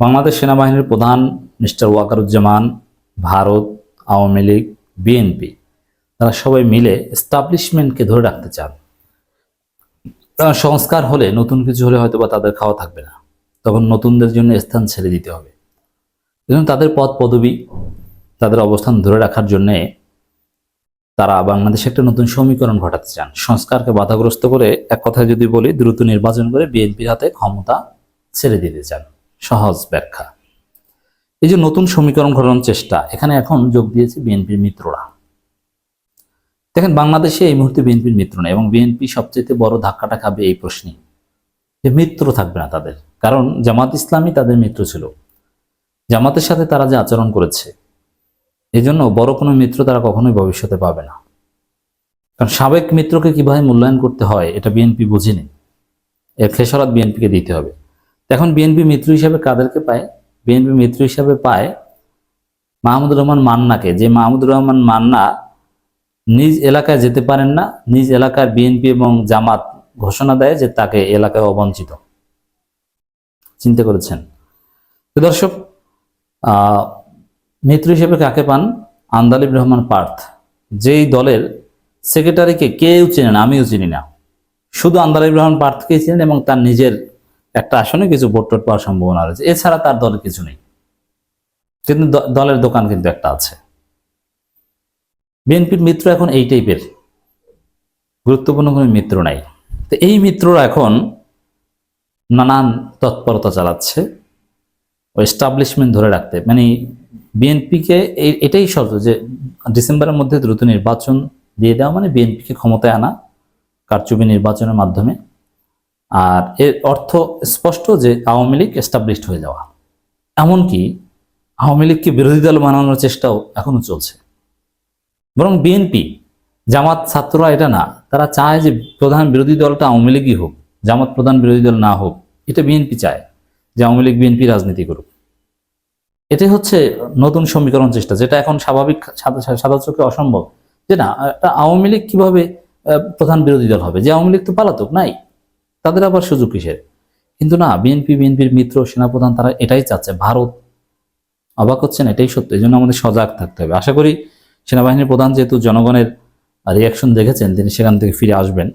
বাংলাদেশ সেনাবাহিনীর প্রধান mister Wakeruzzaman, Bharat, Awami League, BNP, তারা সবাই মিলে এস্টাবলিশমেন্টকে ধরে রাখতে চান। সংস্কার হলে, নতুন কিছু হলে হয়তো বা তাদের খাওয়া থাকবে না। তখন নতুনদের জন্য স্থান ছেড়ে দিতে হবে। এবং তাদের পদ পদবি, তাদের অবস্থান ধরে রাখার জন্যে তারা বাংলাদেশে একটা নতুন সমীকরণ ঘটাতে চান। সংস্কারকে বাধাগ্রস্ত করে, এক কথায় যদি বলি, দ্রুত নির্বাচন করে বিএনপির হাতে ক্ষমতা ছেড়ে দিতে চান। সহজ ব্যাখ্যা। এই যে নতুন সমীকরণ ঘটানোর চেষ্টা, এখানে এখন যোগ দিয়েছে বিএনপির মিত্ররা। দেখেন, বাংলাদেশে এই মুহূর্তে বিএনপির মিত্র নেই এবং বিএনপি সবচেয়ে বড় ধাক্কাটা খাবে এই প্রশ্নে যে মিত্র থাকবে না তাদের। কারণ জামাত ইসলামী তাদের মিত্র ছিল। জামাতের সাথে তারা যে আচরণ করেছে এই জন্য বড় কোনো মিত্র তারা কখনোই ভবিষ্যতে পাবে না। কারণ সাবেক মিত্রকে কীভাবে মূল্যায়ন করতে হয়, এটা বিএনপি বুঝেনি। এর খেসারত বিএনপিকে দিতে হবে। এখন বিএনপি মিত্র হিসাবে কাদেরকে পায়? বিএনপি মিত্র হিসাবে পায় মাহমুদুর রহমান মান্নাকে। যে মাহমুদুর রহমান মান্না নিজ এলাকায় যেতে পারেন না, নিজ এলাকার বিএনপি এবং জামাত ঘোষণা দেয় যে তাকে এলাকায় অবঞ্চিত। চিন্তা করেছেন? দর্শক মিত্র হিসেবে কাকে পান? আন্দালিব রহমান পার্থ। যেই দলের সেক্রেটারিকে কেউ চেনে না, আমিও চিনি না। শুধু আন্দালিব রহমান পার্থকেই চেনেন এবং তার নিজের একটা আসনে কিছু ভোট টোট পাওয়ার সম্ভাবনা রয়েছে। এছাড়া তার দলে কিছু নেই। কিন্তু দলের দোকান কিন্তু একটা আছে। বিএনপির মিত্র এখন এই টাইপের। গুরুত্বপূর্ণ কোনো মিত্র নাই। তো এই মিত্ররা এখন নানান তৎপরতা চালাচ্ছে ও এস্টাবলিশমেন্ট ধরে রাখতে। মানে বিএনপিকে এটাই শর্ত যে ডিসেম্বরের মধ্যে দ্রুত নির্বাচন দিয়ে দেওয়া মানে বিএনপিকে ক্ষমতায় আনা কারচুপি নির্বাচনের মাধ্যমে। আর এর অর্থ স্পষ্ট যে আওয়ামী লীগ এস্টাবলিশড হয়ে যাওয়া। এমনকি আওয়ামী লীগকে বিরোধী দল বানানোর চেষ্টাও এখনও চলছে। বরং বিএনপি, জামাত ছাত্ররা এটা না, তারা চায় যে প্রধান বিরোধী দলটা আওয়ামী লীগই হোক, জামাত প্রধান বিরোধী দল না হোক, এটা বিএনপি চায় যে আওয়ামী লীগ বিএনপি রাজনীতি করুক। এটাই হচ্ছে নতুন সমীকরণ চেষ্টা, যেটা এখন স্বাভাবিক, সাদা চোখে অসম্ভব। যে না আওয়ামী লীগ কীভাবে প্রধান বিরোধী দল হবে? যে আওয়ামী লীগ তো পালাতক, নাই। তাদের আবার সুযোগ কিসের? কিন্তু না বিএনপি বিএনপির মিত্র, সেনাপ্রধান তারা এটাই চাচ্ছে, ভারত। অবাক হচ্ছেন, এটাই সত্য এই জন্য আমাদের সজাগ থাকতে হবে। আশা করি সেনাবাহিনীর প্রধান যেহেতু জনগণের রিয়াকশন দেখেছেন, তিনি সেখান থেকে ফিরে আসবেন।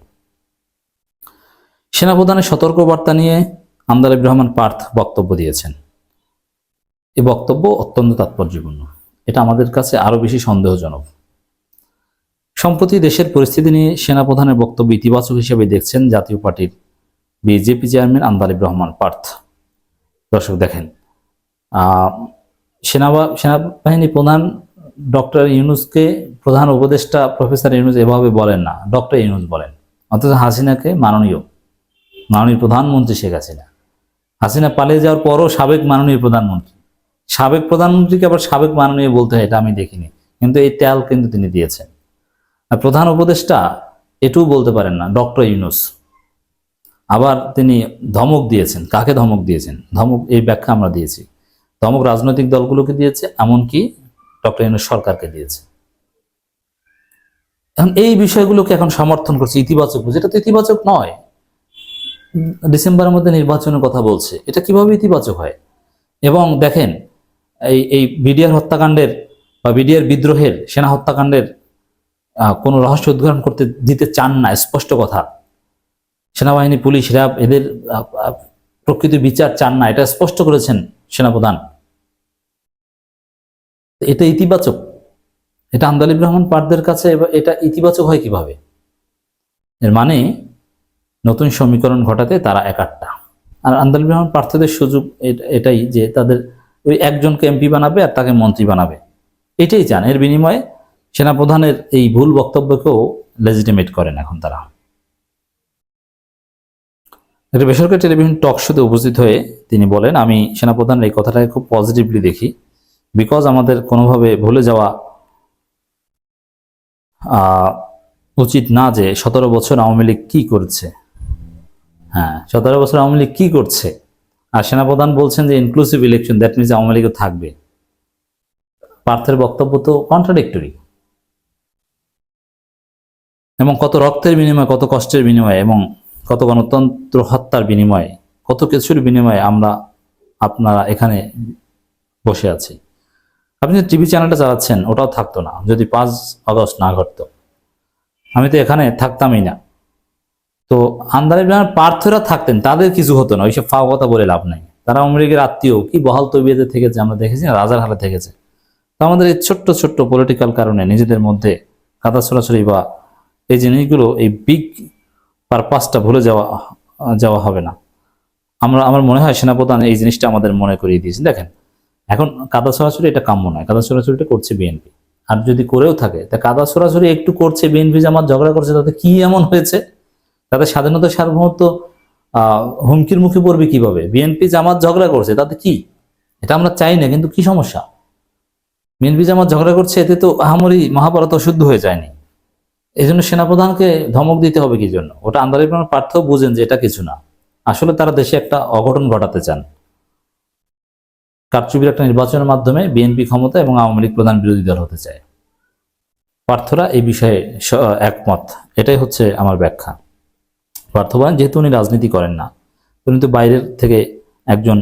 সেনাপ্রধানের সতর্ক বার্তা নিয়ে আমদালিব রহমান পার্থ বক্তব্য দিয়েছেন। এই বক্তব্য অত্যন্ত তাৎপর্যপূর্ণ। এটা আমাদের কাছে আরও বেশি সন্দেহজনক। সম্প্রতি দেশের পরিস্থিতি নিয়ে সেনাপ্রধানের বক্তব্য ইতিবাচক হিসেবে দেখছেন জাতীয় পার্টির বিজেপি চেয়ারম্যান আমদালিব রহমান পার্থ। দর্শক দেখেন সেনাবা, সেনাবাহিনী প্রধান ডক্টর ইউনুসকে প্রধান উপদেষ্টা প্রফেসর ইউনুস এভাবে বলেন না, ডক্টর ইউনুস বলেন, অথচ হাসিনাকে মাননীয় মাননীয় প্রধানমন্ত্রী শেখ হাসিনা। হাসিনা পালিয়ে যাওয়ার পরও সাবেক মাননীয় প্রধানমন্ত্রী। সাবেক প্রধানমন্ত্রীকে আবার সাবেক মাননীয় বলতে হয়, এটা আমি দেখিনি, কিন্তু এই তেল কিন্তু তিনি দিয়েছেন। প্রধান উপদেষ্টা এটুও বলতে পারেন না, ডক্টর ইউনুস। আবার তিনি ধমক দিয়েছেন। কাকে ধমক দিয়েছেন? ধমক, এই ব্যাখ্যা আমরা দিয়েছি। ধমক রাজনৈতিক দলগুলোকে দিয়েছে, এমনকি ডক্টর ইউনুস সরকারকে দিয়েছে। এখন এই বিষয়গুলোকে এখন সমর্থন করছে ইতিবাচক যেটা তো ইতিবাচক নয়। ডিসেম্বরের মধ্যে নির্বাচনের কথা বলছে। এটা কীভাবে ইতিবাচক হয়? এবং দেখেন, এই এই বিডিআর হত্যাকাণ্ডের বা বিডিআর বিদ্রোহের, সেনা হত্যাকাণ্ডের কোনো রহস্য উদ্ঘাটন করতে দিতে চান না, স্পষ্ট কথা। সেনাবাহিনী, পুলিশ, র্যাব এদের প্রকৃত বিচার চান না। এটা স্পষ্ট করেছেন সেনাপ্রধান। এটা ইতিবাচক। এটা আন্দালিব রহমান পারদের কাছে এটা ইতিবাচক হয় কীভাবে? এর মানে নতুন সমীকরণ ঘটাতে তারা একাট্টা। আর আন্দালিব রহমান পার্থদের সুযোগ এট- এটাই যে তাদের ওই একজনকে এমপি বানাবে আর তাকে মন্ত্রী বানাবে। এটাই চান। এর বিনিময়ে সেনাপ্রধানের এই ভুল বক্তব্যকেও লেজিটিমেট করেন এখন তারা। একটা বেসরকারি টেলিভিশন টক শোতে উপস্থিত হয়ে তিনি বলেন, আমি সেনাপ্রধানের এই কথাটাকে খুব পজিটিভলি দেখি বিকজ আমাদের কোনোভাবে ভুলে যাওয়া উচিত না যে সতেরো বছর আওয়ামী লীগ কী করছে। হ্যাঁ সতেরো বছর আওয়ামী লীগ কী করছে? আর সেনাপ্রধান বলছেন যে inclusive election that means Awami লীগও থাকবে। পার্থের বক্তব্য তো কন্ট্রাডিক্টরি এবং কত রক্তের বিনিময়ে, কত কষ্টের বিনিময়ে, এবং কত গণতন্ত্র হত্যার বিনিময়ে, কত কিছুর বিনিময়ে আমরা আপনারা এখানে বসে আছি। আপনি যে টিভি চ্যানেলটা চালাচ্ছেন, ওটাও থাকতো না, যদি পাঁচ আগস্ট না ঘটতো। আমি তো এখানে থাকতামই না। তো আন্দার প্রার্থীরা থাকতেন, তাদের কিছু হতো না, ওইসব ফাও কথা বলে লাভ নাই। তারা আমেরিকার আত্মীয়, কি বহাল তবিয়তে থেকেছে আমরা দেখেছি রাজার হালে থেকেছে। তো আমাদের এই ছোট্ট ছোট্ট পলিটিক্যাল কারণে নিজেদের মধ্যে কাদা ছড়াছড়ি বা এই জিনিসগুলো, এই বিগ পারপাসটা ভুলে যাওয়া যাওয়া হবে না। আমরা, আমার মনে হয় সেনাপ্রধান এই জিনিসটা আমাদের মনে করিয়ে দিয়েছে দেখেন, এখন কাদা সরাসরি এটা কাম্য নয়। কাদা সরাসরিটা করছে বিএনপি আর যদি করেও থাকে, তা কাদা সরাসরি একটু করছে বিএনপি জামাত ঝগড়া করছে, তাতে কি এমন হয়েছে? তাদের স্বাধীনতা, সার্বভৌমত্ব হুমকির মুখে পড়বে কীভাবে? বিএনপি জামাত ঝগড়া করছে, তাতে কি? এটা আমরা চাই না, কিন্তু কি সমস্যা? বিএনপি জামাত ঝগড়া করছে, এতে তো আহামরি মহাভারত অশুদ্ধ হয়ে যায়নি। এই জন্য সেনাপ্রধানকে ধমক দিতে হবে কি জন্য? ওটা আন্দারিক পার্থও বুঝেন যে এটা কিছু না। আসলে তারা দেশে একটা অঘটন ঘটাতে চান। কারচুপির একটা নির্বাচনের মাধ্যমে বিএনপি ক্ষমতা এবং আওয়ামী লীগ প্রধান বিরোধী দল হতে চায়। পার্থরা এই বিষয়ে একমত। এটাই হচ্ছে আমার ব্যাখ্যা। পার্থ বলেন, যেহেতু উনি রাজনীতি করেন না, উনি তো বাইরের থেকে একজন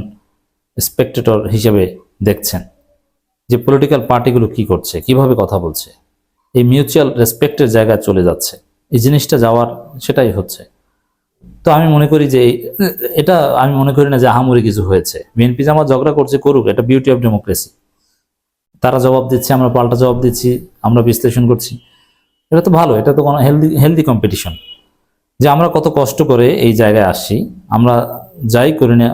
স্পেকটেটর হিসেবে দেখছেন যে পলিটিক্যাল পার্টিগুলো কি করছে, কীভাবে কথা বলছে। এই মিউচুয়াল রেসপেক্টের জায়গায় চলে যাচ্ছে। এই জিনিসটা যাওয়ার সেটাই হচ্ছে। তো আমি মনে করি যে এটা আমি মনে করি না যে আহামরি কিছু হয়েছে। বিএনপি জামাত ঝগড়া করছে করুক, এটা বিউটি অফ ডেমোক্রেসি তারা জবাব দিচ্ছে, আমরা পাল্টা জবাব দিচ্ছি, আমরা বিশ্লেষণ করছি। এটা তো ভালো, এটা তো কোনো হেলদি হেলদি কম্পিটিশন যে আমরা কত কষ্ট করে এই জায়গায় আসছি, আমরা যাই করি না,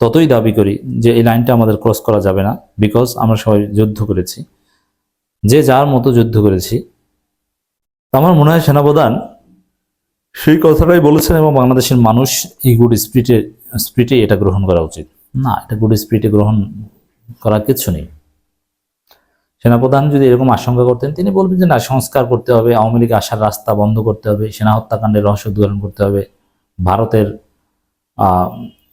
ততই দাবি করি যে এই লাইনটা আমাদের ক্রস করা যাবে না বিকজ আমরা সবাই যুদ্ধ করেছি। যে যার মতো যুদ্ধ করেছি। আমার মনে হয় সেনাপ্রধান সেই কথাটাই বলেছেন এবং বাংলাদেশের মানুষ এই গুড স্পিরিটে স্পিরিটে এটা গ্রহণ করা উচিত। না, এটা গুড স্পিরিটে গ্রহণ করার কিছু নেই। সেনাপ্রধান যদি এরকম আশঙ্কা করতেন, তিনি বলবেন যে না, সংস্কার করতে হবে, আওয়ামী লীগ আসার রাস্তা বন্ধ করতে হবে, সেনা হত্যাকাণ্ডের রহস্য উদ্ঘাটন করতে হবে, ভারতের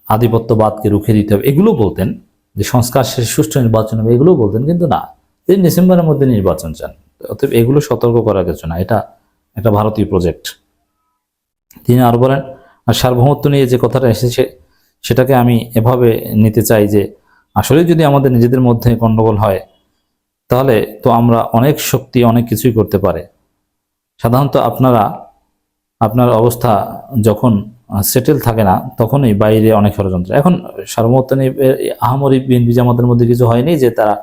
আধিপত্যবাদকে রুখে দিতে হবে, এগুলো বলতেন, যে সংস্কার শেষে সুষ্ঠু নির্বাচন হবে, এগুলো বলতেন, কিন্তু না। তিনি ডিসেম্বরের মধ্যে নির্বাচন চান। অতএব এগুলো সতর্ক করার কিছু না। এটা একটা ভারতীয় প্রজেক্ট তিনি আরও বলেন, আর সার্বভৌমত্ব নিয়ে যে কথাটা এসেছে, সেটাকে আমি এভাবে নিতে চাই যে, আসলে যদি আমাদের নিজেদের মধ্যে গণ্ডগোল হয়, তাহলে তো আমরা অনেক শক্তি, অনেক কিছুই করতে পারে। সাধারণত আপনারা, আপনার অবস্থা যখন সেটেল থাকে না, তখনই বাইরে অনেক ষড়যন্ত্র। এখন সার্বভৌমত্ব নিয়ে আহামরি বিএনপি জামাতের মধ্যে কিছু হয়নি যে তারা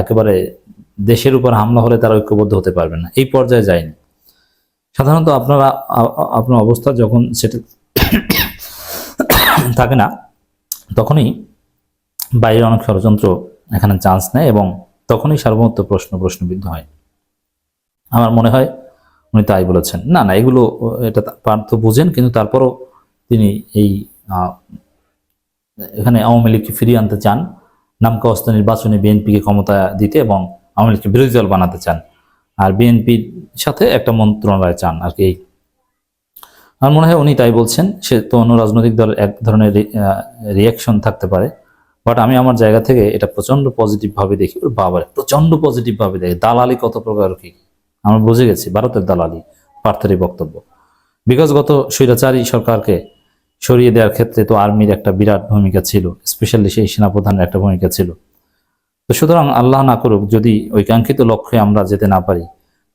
একেবারে দেশের উপর হামলা হলে তারা ঐক্যবদ্ধ হতে পারবে না। এই পর্যায়ে যায়নি। সাধারণত আপনারা আপনার অবস্থা যখন সেটেল থাকে না, তখনই বাইরে অনেক ষড়যন্ত্র এখানে চান্স নেয় এবং তখনই সার্বভৌমত্ব প্রশ্ন প্রশ্নবিদ্ধ হয়। আমার মনে হয় উনি তাই বলেছেন। না না, এগুলো, এটা পার্থ বুঝেন, কিন্তু তারপরও তিনি এই এখানে আওয়ামী লীগকে ফিরিয়ে আনতে চান। নামকা অস্ত নির্বাচনে বিএনপিকে ক্ষমতা দিতে এবং আওয়ামী লীগকে বিরোধী দল বানাতে চান। আর বিএনপির সাথে একটা মন্ত্রণালয় চান আর কি। আমার মনে হয় উনি তাই বলছেন, সে তো অন্য রাজনৈতিক দলের এক ধরনের রিয়াকশন থাকতে পারে। বাট আমি আমার জায়গা থেকে এটা প্রচণ্ড পজিটিভ ভাবে দেখি, ওর বাবার প্রচণ্ড পজিটিভ ভাবে দেখি। দালালি কত প্রকার কি? আমরা বুঝে গেছি, ভারতের দালালি পার্থের বক্তব্য। বিকজ গত স্বৈরাচারী সরকারকে সরিয়ে দেওয়ার ক্ষেত্রে তো আর্মির একটা বিরাট ভূমিকা ছিল স্পেশালি সেই সেনাপ্রধানের একটা ভূমিকা ছিল। তো সুতরাং আল্লাহ না করুক, যদি ওই কাঙ্ক্ষিত লক্ষ্যে আমরা যেতে না পারি,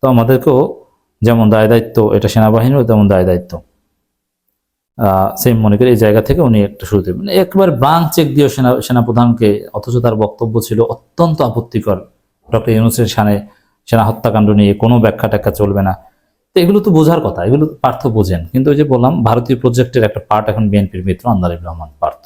তো আমাদেরকেও যেমন দায় দায়িত্ব এটা সেনাবাহিনীরও তেমন দায় দায়িত্ব। সেম মনে করি, এই জায়গা থেকে উনি একটা শুরুতে মানে একবার ব্লাঙ্ক চেক দিয়ে সেনা, সেনাপ্রধানকে, অথচ তার বক্তব্য ছিল অত্যন্ত আপত্তিকর। ডক্টর ইউনুসের সানে সেনা হত্যাকাণ্ড নিয়ে কোনো ব্যাখ্যা ট্যাখ্যা চলবে না। তো এগুলো তো বোঝার কথা, এগুলো পার্থ বোঝেন। কিন্তু ওই যে বললাম, ভারতীয় প্রজেক্টের একটা পার্ট এখন বিএনপির মিত্র আন্দারিব রহমান পার্থ।